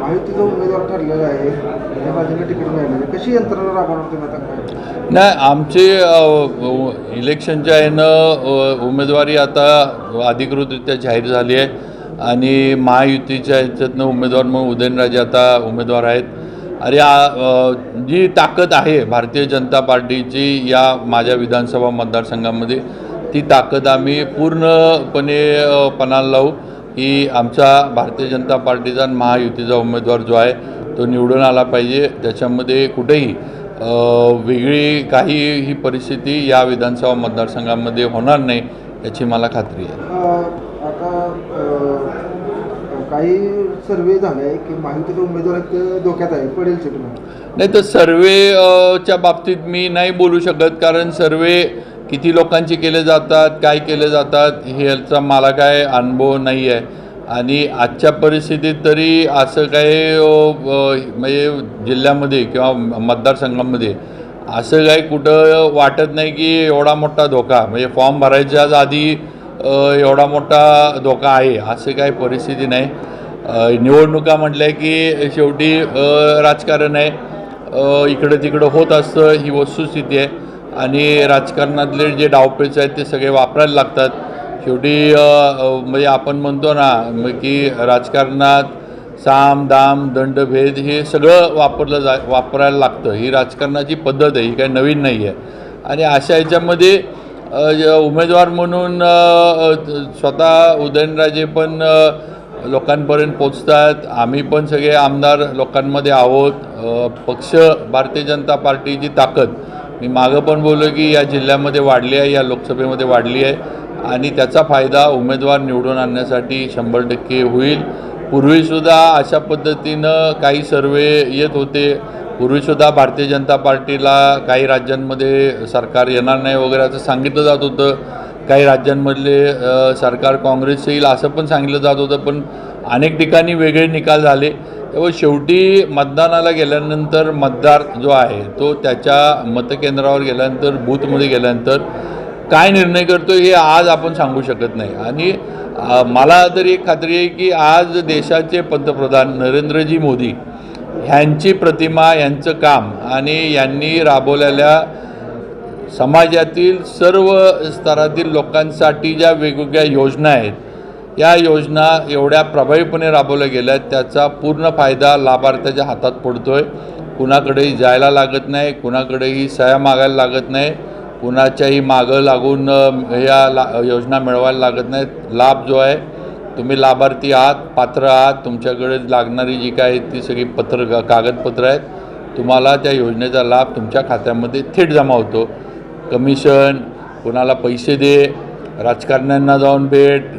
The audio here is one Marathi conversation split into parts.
महायुतीचा उमेदवार ठरलेला आहे. त्या बाजूने तिकीट मिळालेलं कशी यंत्रणा राबवणार तुम्ही आता? काय नाही आमचे अ, इलेक्शनच्या ह्यानं अ, उमेदवारी आता अधिकृतरित्या जाहीर झाली आहे. आणि महायुतीच्या ह्याच्यातनं उमेदवार म्हणून उदयनराजे आता उमेदवार आहेत. अरे आ- अ, जी ताकद आहे भारतीय जनता पार्टीची या माझ्या विधानसभा मतदारसंघामध्ये ती ताकद आम्ही पूर्णपणे अ, पणाला लावू. की आमचा भारतीय जनता पार्टीचा आणि महायुतीचा उमेदवार जो आहे तो निवडून आला पाहिजे. त्याच्यामध्ये कुठेही वेगळी काही ही परिस्थिती या विधानसभा मतदारसंघामध्ये होणार नाही याची मला खात्री आहे. काही सर्वे झाले आहे की महायुतीचा उमेदवार धोक्यात आहे पडेल नाही तर सर्वे अ, च्या बाबतीत मी नाही बोलू शकत कारण सर्वे किती लोकांचे केले जातात काय केले जातात ह्याचा मला काय अनुभव नाही आहे आणि आजच्या परिस्थितीत तरी असं काही म्हणजे जिल्ह्यामध्ये किंवा मतदारसंघामध्ये असं काही कुठं वाटत नाही की एवढा मोठा धोका म्हणजे फॉर्म भरायच्याच आधी एवढा मोठा धोका आहे असं काही परिस्थिती नाही. निवडणुका म्हटल्या की शेवटी राजकारण आहे. इकडं तिकडं होत असतं ही वस्तुस्थिती आहे. आणि राजकारणातले जे डावपेच आहेत ते सगळे वापरायला लागतात. शेवटी म्हणजे आपण म्हणतो ना की राजकारणात साम दाम दंडभेद हे सगळं वापरलं जा वापरायला लागतं. ही राजकारणाची पद्धत आहे ही काही नवीन नाही आहे. आणि अशा ह्याच्यामध्ये उमेदवार म्हणून स्वतः उदयनराजे पण लोकांपर्यंत पोचतात आम्ही पण सगळे आमदार लोकांमध्ये आहोत. पक्ष भारतीय जनता पार्टीची ताकद मी मागं पण बोललो की या जिल्ह्यामध्ये वाढली आहे या लोकसभेमध्ये वाढली आहे. आणि त्याचा फायदा उमेदवार निवडून आणण्यासाठी शंभर टक्के होईल. पूर्वीसुद्धा अशा पद्धतीनं काही सर्वे येत होते. पूर्वीसुद्धा भारतीय जनता पार्टीला काही राज्यांमध्ये सरकार येणार नाही वगैरे असं सांगितलं जात होतं. काही राज्यांमधले सरकार काँग्रेस येईल असं पण सांगितलं जात होतं. पण अनेक ठिकाणी वेगळे निकाल झाले. त्यामुळे शेवटी मतदानाला गेल्यानंतर मतदार जो आहे तो त्याच्या मतकेंद्रावर गेल्यानंतर बूथमध्ये गेल्यानंतर काय निर्णय करतो हे आज आपण सांगू शकत नाही. आणि मला तरी एक खात्री आहे की आज देशाचे पंतप्रधान नरेंद्रजी मोदी ह्यांची प्रतिमा यांचं काम आणि यांनी राबवलेल्या समाजातील सर्व स्तरातील लोकांसाठी ज्या वेगवेगळ्या योजना आहेत या योजना एवढ्या प्रभावीपणे राबवल्या गेल्या आहेत त्याचा पूर्ण फायदा लाभार्थ्याच्या हातात पडतो आहे कुणाकडेही जायला लागत नाही कुणाकडेही सह्या मागायला लागत नाही कुणाच्याही मागं लागून ह्या ला योजना मिळवायला लागत नाहीत लाभ जो आहे तुम्ही लाभार्थी आहात पात्र आहात तुमच्याकडे लागणारी जी काय ती सगळी पत्र कागदपत्रं कागदपत्र आहेत तुम्हाला त्या योजनेचा लाभ तुमच्या खात्यामध्ये थेट जमा होतो. कमिशन कुणाला पैसे दे राजकारण्यांना जाऊन भेट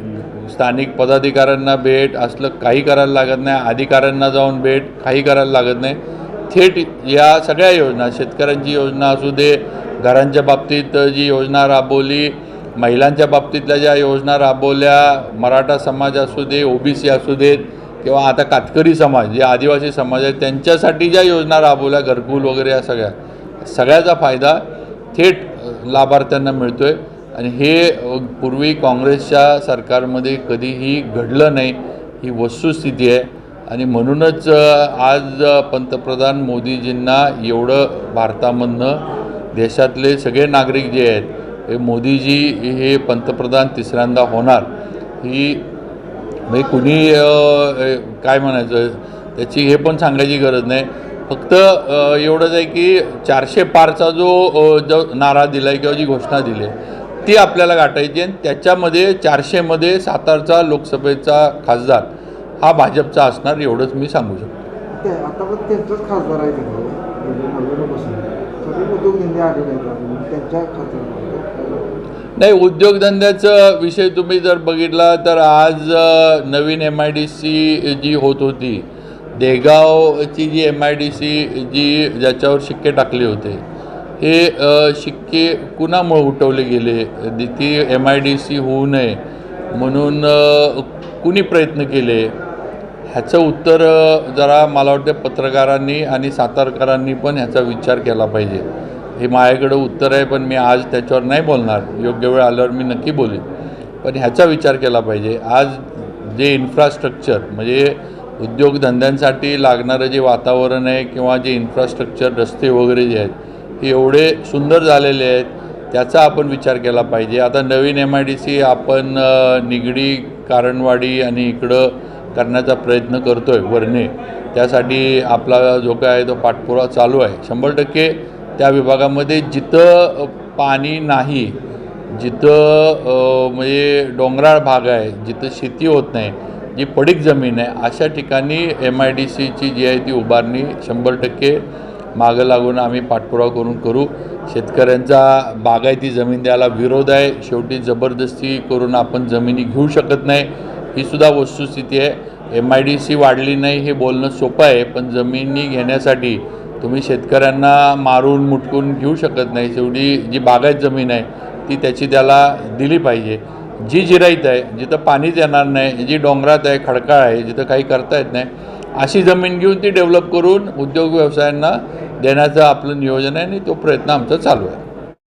स्थानिक पदाधिकाऱ्यांना भेट असलं काही करायला लागत नाही अधिकाऱ्यांना जाऊन भेट काही करायला लागत नाही. थेट या सगळ्या योजना शेतकऱ्यांची योजना असू दे घरांच्या बाबतीत जी योजना राबवली महिलांच्या बाबतीतल्या ज्या योजना राबवल्या मराठा समाज असू दे ओबीसी असू देत किंवा आता कातकरी समाज जे आदिवासी समाज आहे त्यांच्यासाठी ज्या योजना राबवल्या घरकुल वगैरे या सगळ्या सगळ्याचा फायदा थेट लाभार्थ्यांना मिळतो आहे आणि हे पूर्वी काँग्रेसच्या सरकारमध्ये कधीही घडलं नाही ही वस्तुस्थिती आहे. आणि म्हणूनच आज पंतप्रधान मोदीजींना एवढं भारतामधनं देशातले सगळे नागरिक जे आहेत हे मोदीजी हे पंतप्रधान तिसऱ्यांदा होणार ही म्हणजे कुणी काय म्हणायचं त्याची हे पण सांगायची गरज नाही. फक्त एवढंच आहे की चारशे पारचा जो जो नारा दिला आहे किंवा जी घोषणा दिली आहे ती आपल्याला गाठायची आणि त्याच्यामध्ये चारशेमध्ये सातारचा लोकसभेचा खासदार हा भाजपचा असणार एवढंच मी सांगू शकतो. त्यांच्या खासदार नाही उद्योगधंद्याचा विषय तुम्ही जर बघितला तर आज नवीन एम आय डी सी जी होत होती देगावची जी एम आय डी सी जी ज्याच्यावर शिक्के टाकले होते हे शिक्के कुणामुळं उठवले गेले? ती एम आय डी सी होऊ नये म्हणून कुणी प्रयत्न केले? ह्याचं उत्तर जरा मला वाटतं पत्रकारांनी आणि सातारकरांनी पण ह्याचा विचार केला पाहिजे. हे माझ्याकडं उत्तर आहे पण मी आज त्याच्यावर नाही बोलणार. योग्य वेळ आल्यावर मी नक्की बोलेन. पण ह्याचा विचार केला पाहिजे. आज जे इन्फ्रास्ट्रक्चर म्हणजे उद्योगधंद्यांसाठी लागणारं जे वातावरण आहे किंवा जे इन्फ्रास्ट्रक्चर रस्ते वगैरे जे आहेत एवढे सुंदर झालेले आहेत त्याचा आपण विचार केला पाहिजे. आता नवीन एम आय डी सी आपण निगडी कारणवाडी आणि इकडं करण्याचा प्रयत्न करतो आहे वरणे. त्यासाठी आपला जो काय आहे तो पाठपुरावा चालू आहे. शंभर टक्के त्या विभागामध्ये जिथं पाणी नाही जिथं म्हणजे डोंगराळ भाग आहे जिथं शेती होत नाही जी पडीक जमीन आहे अशा ठिकाणी एम आय डी सीची जी आहे ती उभारणी शंभर टक्के मागं लागून आम्ही पाठपुरावा करून करू. शेतकऱ्यांचा बागायती जमीन द्यायला विरोध आहे. शेवटी जबरदस्ती करून आपण जमिनी घेऊ शकत नाही. ही सुद्धा वस्तुस्थिती आहे. एम आय डी सी वाढली नाही हे बोलणं सोपं आहे पण जमिनी घेण्यासाठी तुम्ही शेतकऱ्यांना मारून मुटकून घेऊ शकत नाही. शेवटी जी बागायत जमीन आहे ती त्याची त्याला दिली पाहिजे. जी जिराईत आहे जिथं पाणीच येणार नाही जी डोंगरात आहे खडकाळ आहे जिथं काही करता येत नाही अशी जमीन घेऊन ती डेव्हलप करून उद्योग व्यवसायांना देण्याचं आपलं नियोजन आहे आणि तो प्रयत्न आमचा चालू आहे.